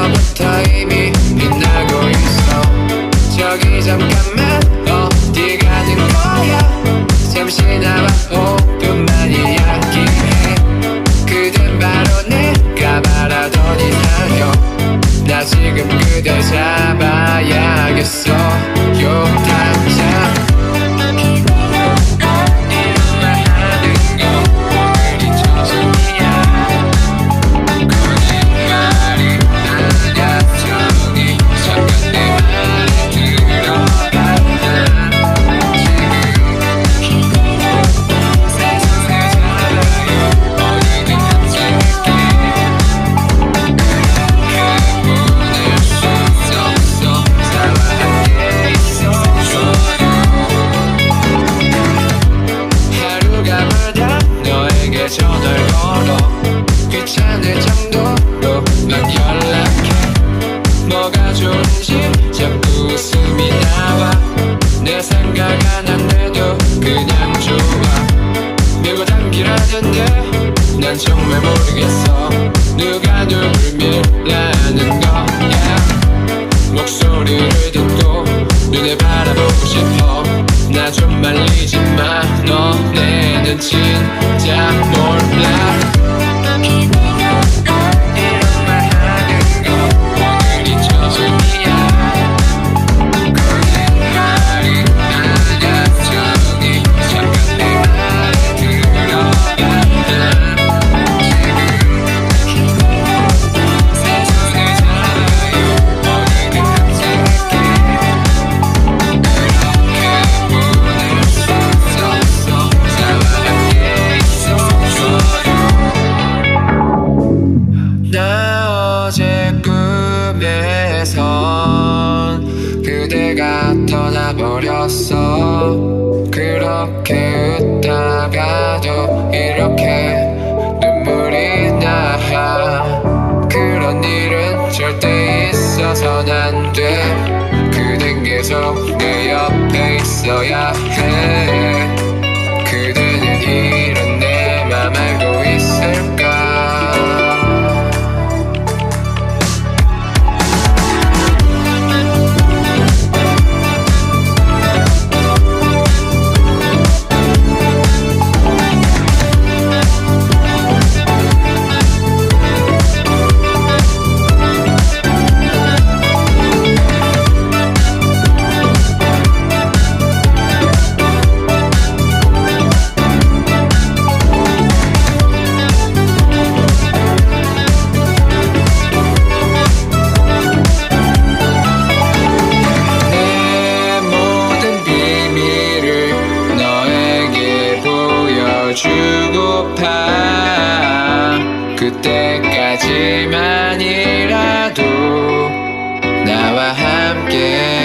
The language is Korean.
벌써부터 이미 빛나고 있어. 저기 잠깐만 어디 가는 거야? 잠시 나와 호흡뿐만 이야기해 그댄 바로 내가 바라던 이상형 나 지금 그댈 잡아야겠어. 욕 멀어. 귀찮을 정도로 난 연락해. 뭐가 좋은지 자꾸 웃음이 나와. 내 생각 안 한데도 그냥 좋아. 밀고 당기라던데 난 정말 모르겠어. 누가 누굴 밀라는 거야? 목소리를 듣고 눈에 바라보고 싶어. 나 좀 말리지 마 너네. Tap more black. 어떻게 눈물이 나 그런 일은 절대 있어선 안돼. 그댄 계속 내 옆에 있어야 해. 그때까지만이라도 나와 함께